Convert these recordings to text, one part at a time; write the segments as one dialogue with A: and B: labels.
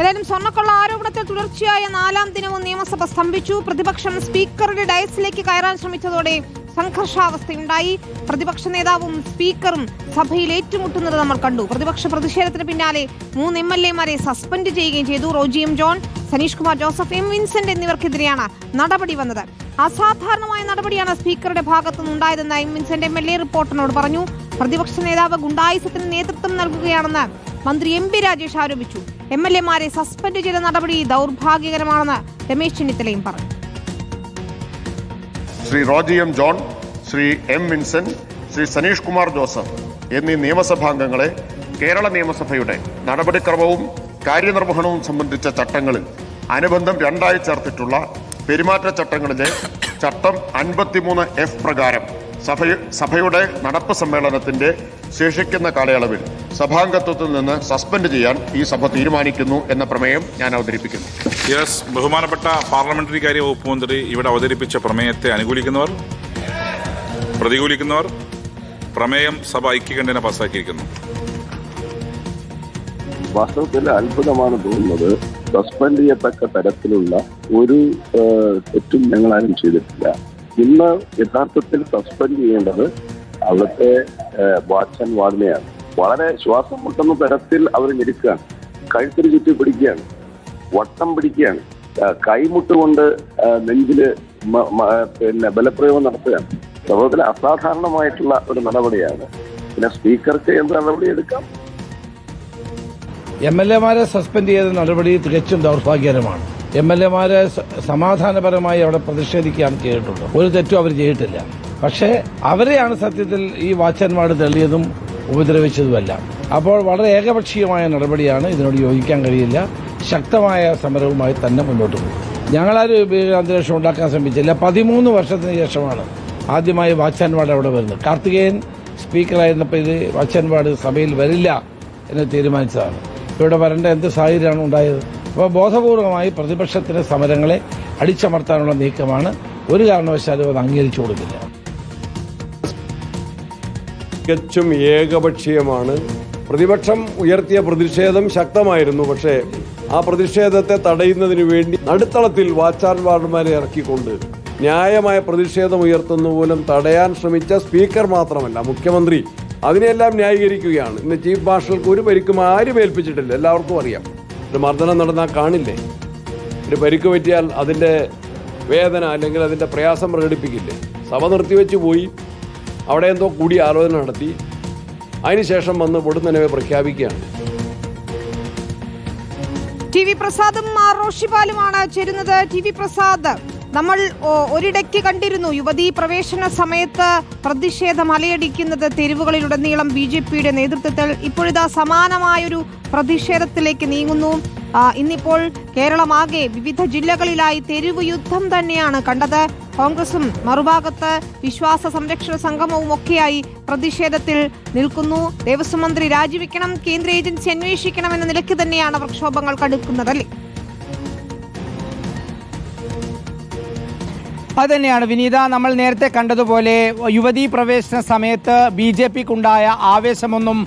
A: ഏതായാലും സ്വർണക്കൊള്ള ആരോപണത്തിൽ തുടർച്ചയായ നാലാം ദിനവും നിയമസഭ സ്തംഭിച്ചു. പ്രതിപക്ഷം സ്പീക്കറുടെ ഡയസിലേക്ക് കയറാൻ ശ്രമിച്ചതോടെ സംഘർഷാവസ്ഥയുണ്ടായി. പ്രതിപക്ഷ നേതാവും സ്പീക്കറും സഭയിൽ ഏറ്റുമുട്ടുന്നത് നമ്മൾ കണ്ടു. പ്രതിപക്ഷ പ്രതിഷേധത്തിന് പിന്നാലെ മൂന്ന് എം എൽ എമാരെ സസ്പെൻഡ് ചെയ്യുകയും ചെയ്തു. Roji M John Saneesh Kumar Joseph M Vincent എന്നിവർക്കെതിരെയാണ് നടപടി വന്നത്. അസാധാരണമായ നടപടിയാണ് സ്പീക്കറുടെ ഭാഗത്തുനിന്നുണ്ടായതെന്ന് M Vincent M L A റിപ്പോർട്ടറിനോട് പറഞ്ഞു. പ്രതിപക്ഷ നേതാവ് ഗുണ്ടായുസത്തിന് നേതൃത്വം നൽകുകയാണെന്ന് മന്ത്രി എം പി രാജേഷ് ആരോപിച്ചു. എം എൽ എമാരെ സസ്പെൻഡ് ചെയ്ത നടപടി ദൗർഭാഗ്യകരമാണെന്ന് രമേശ് ചെന്നിത്തലയും പറഞ്ഞു.
B: Shri Roji M John Shri M Vincent Shri Saneesh Kumar Joseph എന്നീ നിയമസഭാംഗങ്ങളെ കേരള നിയമസഭയുടെ നടപടിക്രമവും കാര്യനിർവഹണവും സംബന്ധിച്ച ചട്ടങ്ങളിൽ അനുബന്ധം രണ്ടായി ചേർത്തിട്ടുള്ള പെരുമാറ്റച്ചട്ടങ്ങളിലെ ചട്ടം അൻപത്തിമൂന്ന് എഫ് പ്രകാരം സഭ സഭയുടെ നടപ്പ് സമ്മേളനത്തിന്റെ ശേഷിക്കുന്ന കാലയളവിൽ സഭാംഗത്വത്തിൽ നിന്ന് സസ്പെൻഡ് ചെയ്യാൻ ഈ സഭ തീരുമാനിക്കുന്നു എന്ന പ്രമേയം ഞാൻ അവതരിപ്പിക്കുന്നു.
C: യെസ് ബഹുമാനപ്പെട്ട പാർലമെന്ററി കാര്യ വകുപ്പ് മന്ത്രി ഇവിടെ അവതരിപ്പിച്ച പ്രമേയത്തെ അനുകൂലിക്കുന്നവർ പ്രതികൂലിക്കുന്നവർ പ്രമേയം സഭ ഐക്യകണ്ഠേന പാസാക്കിയിരിക്കുന്നു
D: വാസ്തവത്തിൽ അത്ഭുതമാണ് തോന്നുന്നത് സസ്പെൻഡ് ചെയ്യത്തക്ക തരത്തിലുള്ള ഒരു തെറ്റും ഞങ്ങൾ ആരും ചെയ്തിട്ടില്ല. ഇന്ന് യഥാർത്ഥത്തിൽ സസ്പെൻഡ് ചെയ്യേണ്ടത് അവിടുത്തെ വാച്ച് ആൻഡ് വാർഡിനെയാണ് വളരെ ശ്വാസം മുട്ടുന്ന തരത്തിൽ അവർ ഞെരുക്കുകയാണ്. കഴുത്തിന് ചുറ്റി പിടിക്കുകയാണ്. വട്ടം പിടിക്കുകയാണ്. കൈമുട്ട് കൈമുട്ടുകൊണ്ട് നെഞ്ചിൽ പിന്നെ ബലപ്രയോഗം നടത്തുകയാണ്. സമൂഹത്തിൽ അസാധാരണമായിട്ടുള്ള ഒരു നടപടിയാണ്. പിന്നെ സ്പീക്കർക്ക് എന്ത് നടപടി എടുക്കാം?
E: എം എൽ എമാരെ സസ്പെൻഡ് ചെയ്ത നടപടി തികച്ചും ദൗർഭാഗ്യകരമാണ്. എം എൽ എമാരെ സമാധാനപരമായി അവിടെ പ്രതിഷേധിക്കാൻ ചെയ്തിട്ടുള്ളൂ ഒരു തെറ്റും അവർ ചെയ്തിട്ടില്ല. പക്ഷേ അവരെയാണ് സത്യത്തിൽ ഈ വാച്ചന്മാർ തെളിയതും ഉപദ്രവിച്ചതുമല്ല. അപ്പോൾ വളരെ ഏകപക്ഷീയമായ നടപടിയാണ് ഇതിനോട് യോജിക്കാൻ കഴിയില്ല. ശക്തമായ സമരവുമായി തന്നെ മുന്നോട്ട് പോകും. ഞങ്ങളാരും ഭീകരാന്തരീക്ഷം ഉണ്ടാക്കാൻ ശ്രമിച്ചില്ല. പതിമൂന്ന് വർഷത്തിന് ശേഷമാണ് ആദ്യമായി വാച്ചാൻവാർഡ് അവിടെ വരുന്നത്. കാർത്തികേയൻ സ്പീക്കറായിരുന്നപ്പോൾ ഇത് വാച്ചാൻവാർഡ് സഭയിൽ വരില്ല എന്ന് തീരുമാനിച്ചതാണ്. ഇവിടെ വരേണ്ട എന്ത് സാഹചര്യമാണ് ഉണ്ടായത്? അപ്പോൾ ബോധപൂർവമായി പ്രതിപക്ഷത്തിന്റെ സമരങ്ങളെ അടിച്ചമർത്താനുള്ള നീക്കമാണ് ഒരു കാരണവശാലും അത് അംഗീകരിച്ചു കൊടുക്കില്ല.
F: തികച്ചും ഏകപക്ഷീയമാണ്. പ്രതിപക്ഷം ഉയർത്തിയ പ്രതിഷേധം ശക്തമായിരുന്നു. പക്ഷേ ആ പ്രതിഷേധത്തെ തടയുന്നതിന് വേണ്ടി നടുത്തളത്തിൽ വാച്ചാൻ ഇറക്കിക്കൊണ്ട് ന്യായമായ പ്രതിഷേധം ഉയർത്തുന്ന പോലും തടയാൻ ശ്രമിച്ച സ്പീക്കർ മാത്രമല്ല മുഖ്യമന്ത്രി. അതിനെല്ലാം ന്യായീകരിക്കുകയാണ്. ഇന്ന് ചീഫ് മാർഷൽക്ക് ഒരു പരിക്കും ആരും ഏൽപ്പിച്ചിട്ടില്ല. എല്ലാവർക്കും അറിയാം. ഒരു മർദ്ദനം നടന്നാൽ കാണില്ലേ? ഒരു പരിക്ക് പറ്റിയാൽ അതിന്റെ വേദന അല്ലെങ്കിൽ അതിന്റെ പ്രയാസം പ്രകടിപ്പിക്കില്ലേ? സഭ നിർത്തിവെച്ച് പോയി. അവിടെ എന്തോ കൂടി ആലോചന നടത്തി. അതിനുശേഷം വന്ന് പൊടുന്നനവെ പ്രഖ്യാപിക്കുകയാണ്.
A: ടി വി പ്രസാദും ആർ റോഷിപാലുമാണ് ചേരുന്നത്. ടി വി പ്രസാദ് നമ്മൾ ഒരിടയ്ക്ക് കണ്ടിരുന്നു യുവതീ പ്രവേശന സമയത്ത് പ്രതിഷേധം അലയടിക്കുന്നത് തെരുവുകളിലുടനീളം ബി ജെ പിയുടെ നേതൃത്വത്തിൽ ഇപ്പോഴിതാ സമാനമായൊരു പ്രതിഷേധത്തിലേക്ക് നീങ്ങുന്നു. ഇന്നിപ്പോൾ കേരളമാകെ വിവിധ ജില്ലകളിലായി തെരുവ് യുദ്ധം തന്നെയാണ് കണ്ടത്. കോൺഗ്രസും മറുഭാഗത്ത് വിശ്വാസ സംരക്ഷണ സംഗമവും ഒക്കെയായി പ്രതിഷേധത്തിൽ നിൽക്കുന്നു. ദേവസ്വം മന്ത്രി രാജിവെക്കണം കേന്ദ്ര ഏജൻസി അന്വേഷിക്കണം എന്ന നിലയ്ക്ക് തന്നെയാണ് പ്രക്ഷോഭങ്ങൾ കടുക്കുന്നതല്ലേ?
G: അതുതന്നെയാണ്. വിനീത നമ്മൾ നേരത്തെ കണ്ടതുപോലെ യുവതീ പ്രവേശന സമയത്ത് ബി ജെ പിക്കുണ്ടായ ആവേശമൊന്നും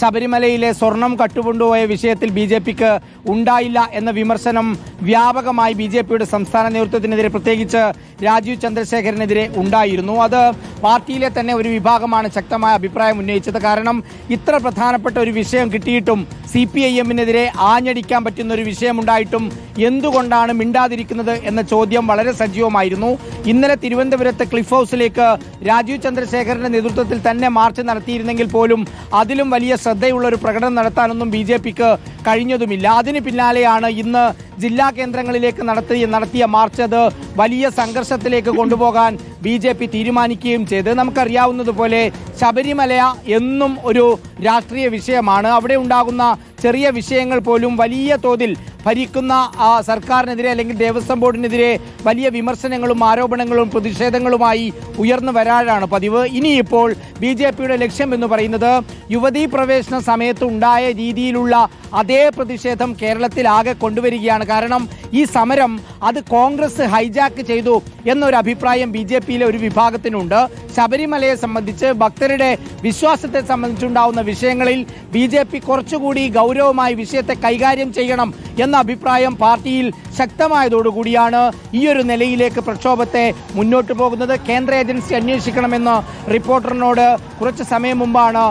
G: ശബരിമലയിലെ സ്വർണം കട്ടുകൊണ്ടുപോയ വിഷയത്തിൽ ബി ജെ പിക്ക് ഉണ്ടായില്ല എന്ന വിമർശനം വ്യാപകമായി ബി ജെ പിയുടെ സംസ്ഥാന നേതൃത്വത്തിനെതിരെ പ്രത്യേകിച്ച് രാജീവ് ചന്ദ്രശേഖരനെതിരെ ഉണ്ടായിരുന്നു. അത് പാർട്ടിയിലെ തന്നെ ഒരു വിഭാഗമാണ് ശക്തമായ അഭിപ്രായം ഉന്നയിച്ചത്. കാരണം ഇത്ര പ്രധാനപ്പെട്ട ഒരു വിഷയം കിട്ടിയിട്ടും സി പി ഐ എമ്മിനെതിരെ ആഞ്ഞടിക്കാൻ പറ്റുന്ന ഒരു വിഷയമുണ്ടായിട്ടും എന്തുകൊണ്ടാണ് മിണ്ടാതിരിക്കുന്നത് എന്ന ചോദ്യം വളരെ സജീവമായിരുന്നു. ഇന്നലെ തിരുവനന്തപുരത്തെ ക്ലിഫ് ഹൗസിലേക്ക് രാജീവ് ചന്ദ്രശേഖരന്റെ നേതൃത്വത്തിൽ തന്നെ മാർച്ച് നടത്തിയിരുന്നെങ്കിൽ പോലും അതിലും വലിയ ശ്രദ്ധയുള്ള ഒരു പ്രകടനം നടത്താനൊന്നും ബി ജെ പിക്ക് കഴിഞ്ഞതുമില്ല. അതിന് പിന്നാലെയാണ് ഇന്ന് ജില്ലാ കേന്ദ്രങ്ങളിലേക്ക് നടത്തി നടത്തിയ മാർച്ച് അത് വലിയ സംഘർഷത്തിലേക്ക് കൊണ്ടുപോകാൻ ബി ജെ പി തീരുമാനിക്കുകയും ചെയ്ത്. നമുക്കറിയാവുന്നതുപോലെ ശബരിമല എന്നും ഒരു രാഷ്ട്രീയ വിഷയമാണ്. അവിടെ ഉണ്ടാകുന്ന ചെറിയ വിഷയങ്ങൾ പോലും വലിയ തോതിൽ ഭരിക്കുന്ന സർക്കാരിനെതിരെ അല്ലെങ്കിൽ ദേവസ്വം ബോർഡിനെതിരെ വലിയ വിമർശനങ്ങളും ആരോപണങ്ങളും പ്രതിഷേധങ്ങളുമായി ഉയർന്നു വരാനാണ് പതിവ്. ഇനിയിപ്പോൾ ബി ജെ പിയുടെ ലക്ഷ്യം എന്ന് പറയുന്നത് യുവതീ പ്രവേശന സമയത്ത് ഉണ്ടായ രീതിയിലുള്ള അതേ പ്രതിഷേധം കേരളത്തിൽ ആകെ കൊണ്ടുവരികയാണ് കാരണം ഈ സമരം അത് കോൺഗ്രസ് ഹൈജാക്ക് ചെയ്തു എന്നൊരു അഭിപ്രായം ബി ജെ പിയിലെ ഒരു വിഭാഗത്തിനുണ്ട്. ശബരിമലയെ സംബന്ധിച്ച് ഭക്തരുടെ വിശ്വാസത്തെ സംബന്ധിച്ചുണ്ടാവുന്ന വിഷയങ്ങളിൽ ബി ജെ പി കുറച്ചുകൂടി ഗൗരവമായി വിഷയത്തെ കൈകാര്യം ചെയ്യണം എന്ന അഭിപ്രായം പാർട്ടിയിൽ ശക്തമായതോടുകൂടിയാണ് ഈ ഒരു നിലയിലേക്ക് പ്രക്ഷോഭത്തെ മുന്നോട്ട് പോകുന്നത്. കേന്ദ്ര ഏജൻസി അന്വേഷിക്കണമെന്ന് റിപ്പോർട്ടറിനോട് കുറച്ച് സമയം മുമ്പാണ്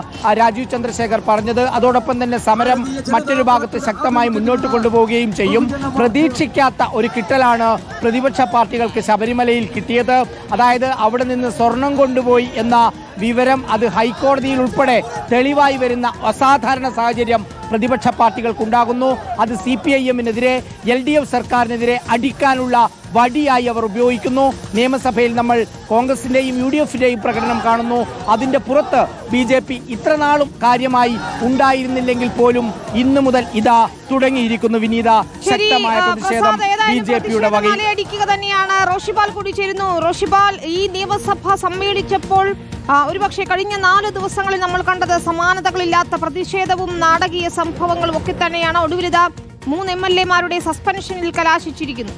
G: രാജീവ് ചന്ദ്രശേഖർ പറഞ്ഞത്. അതോടൊപ്പം തന്നെ സമരം മറ്റൊരു ഭാഗത്ത് ശക്തമായി മുന്നോട്ട് കൊണ്ടുപോവുകയും ചെയ്യും. പ്രതീക്ഷിക്കാത്ത ഒരു കിട്ടലാണ് പ്രതിപക്ഷ പാർട്ടികൾക്ക് ശബരിമലയിൽ കിട്ടിയത്. അതായത് അവിടെ നിന്ന് സ്വർണം കൊണ്ടുപോയി എന്ന വിവരം അത് ഹൈക്കോടതിയിൽ ഉൾപ്പെടെ തെളിവായി വരുന്ന അസാധാരണ സാഹചര്യം പ്രതിപക്ഷ പാർട്ടികൾക്കുണ്ടാകുന്നു. അത് സി പി ഐ എമ്മിനെതിരെ എൽ ഡി എഫ് സർക്കാരിനെതിരെ അടിക്കാനുള്ള വടിയായി അവർ ഉപയോഗിക്കുന്നു. നിയമസഭയിൽ നമ്മൾ കോൺഗ്രസിന്റെയും യു ഡി എഫിന്റെയും പ്രകടനം കാണുന്നു. അതിന്റെ പുറത്ത് ബി ജെ പി ഇത്ര നാളും കാര്യമായി ഉണ്ടായിരുന്നില്ലെങ്കിൽ പോലും ഇന്ന് മുതൽ ഇതാ തുടങ്ങിയിരിക്കുന്നു വിനീത. ശക്തമായ പ്രതിഷേധം ബി ജെ പിയുടെ
A: വകയടിക്കുക തന്നെയാണ്. റോഷിപാൽ കൂടി ചേരുന്നു റോഷിപാൽ ഈ നിയമസഭ സമ്മേളിച്ചപ്പോൾ ഒരുപക്ഷെ കഴിഞ്ഞ നാല് ദിവസങ്ങളിൽ നമ്മൾ കണ്ടത് സമാനതകളില്ലാത്ത പ്രതിഷേധവും നാടകീയ സംഭവങ്ങളും ഒക്കെ തന്നെയാണ്. ഒടുവിലിത മൂന്ന് എം എൽ എമാരുടെ സസ്പെൻഷനിൽ കലാശിച്ചിരിക്കുന്നു.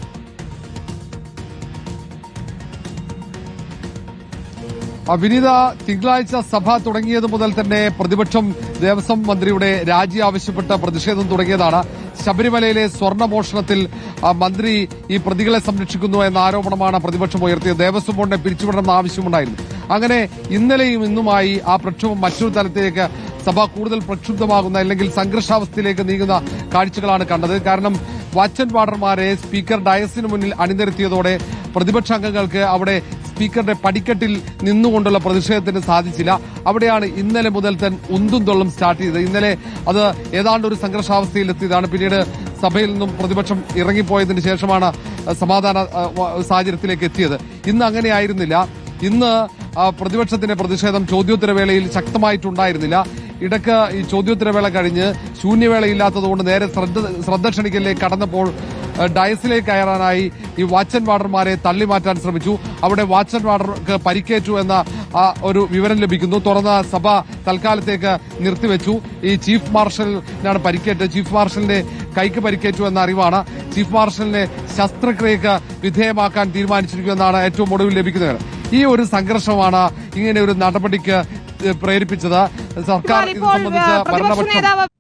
H: വിനീത തിങ്കളാഴ്ച സഭ തുടങ്ങിയത് മുതൽ തന്നെ പ്രതിപക്ഷം ദേവസ്വം മന്ത്രിയുടെ രാജി ആവശ്യപ്പെട്ട് പ്രതിഷേധം തുടങ്ങിയതാണ്. ശബരിമലയിലെ സ്വർണമോഷണത്തിൽ മോഷണത്തിൽ മന്ത്രി ഈ പ്രതികളെ സംരക്ഷിക്കുന്നു എന്ന ആരോപണമാണ് പ്രതിപക്ഷം ഉയർത്തിയത്. ദേവസ്വം ബോർഡിനെ പിരിച്ചുവിടണമെന്ന ആവശ്യമുണ്ടായിരുന്നു. അങ്ങനെ ഇന്നലെയും ഇന്നുമായി ആ പ്രക്ഷോഭം മറ്റൊരു തലത്തിലേക്ക് സഭ കൂടുതൽ പ്രക്ഷുബ്ധമാകുന്ന അല്ലെങ്കിൽ സംഘർഷാവസ്ഥയിലേക്ക് നീങ്ങുന്ന കാഴ്ചകളാണ് കണ്ടത്. കാരണം വാച്ചൻ വാർഡർമാരെ സ്പീക്കർ ഡയസിന് മുന്നിൽ അണിനിരത്തിയതോടെ പ്രതിപക്ഷ അംഗങ്ങൾക്ക് അവിടെ സ്പീക്കറുടെ പടിക്കെട്ടിൽ നിന്നുകൊണ്ടുള്ള പ്രതിഷേധത്തിന് സാധിച്ചില്ല. അവിടെയാണ് ഇന്നലെ മുതൽ തൻ ഉന്തും തൊള്ളും സ്റ്റാർട്ട് ചെയ്തത്. ഇന്നലെ അത് ഏതാണ്ട് ഒരു സംഘർഷാവസ്ഥയിലെത്തിയതാണ് പിന്നീട് സഭയിൽ നിന്നും പ്രതിപക്ഷം ഇറങ്ങിപ്പോയതിന് ശേഷമാണ് സമാധാന സാഹചര്യത്തിലേക്ക് എത്തിയത്. ഇന്ന് അങ്ങനെയായിരുന്നില്ല ഇന്ന് പ്രതിപക്ഷത്തിന്റെ പ്രതിഷേധം ചോദ്യോത്തരവേളയിൽ ശക്തമായിട്ടുണ്ടായിരുന്നില്ല. ഇടയ്ക്ക് ഈ ചോദ്യോത്തരവേള കഴിഞ്ഞ് ശൂന്യവേളയില്ലാത്തതുകൊണ്ട് നേരെ ശ്രദ്ധ ശ്രദ്ധ ക്ഷണിക്കലിലേക്ക് കടന്നപ്പോൾ ഡയസിലേക്ക് കയറാനായി ഈ വാച്ചൻ വാർഡർമാരെ തള്ളി മാറ്റാൻ ശ്രമിച്ചു. അവിടെ വാച്ചൻ വാർഡർക്ക് പരിക്കേറ്റു എന്ന ഒരു വിവരം ലഭിക്കുന്നു. തുറന്ന സഭ തൽക്കാലത്തേക്ക് നിർത്തിവെച്ചു. ഈ ചീഫ് മാർഷലിനാണ് പരിക്കേറ്റത്. ചീഫ് മാർഷലിന്റെ കൈക്ക് പരിക്കേറ്റു എന്ന അറിവാണ്. ചീഫ് മാർഷലിനെ ശസ്ത്രക്രിയക്ക് വിധേയമാക്കാൻ തീരുമാനിച്ചിരിക്കുമെന്നാണ് ഏറ്റവും ഒടുവിൽ ലഭിക്കുന്നത്. ഈ ഒരു സംഘർഷമാണ് ഇങ്ങനെ ഒരു നടപടിക്ക് പ്രേരിപ്പിച്ചത്. സർക്കാർ ഇത് സംബന്ധിച്ച് ഭരണപക്ഷം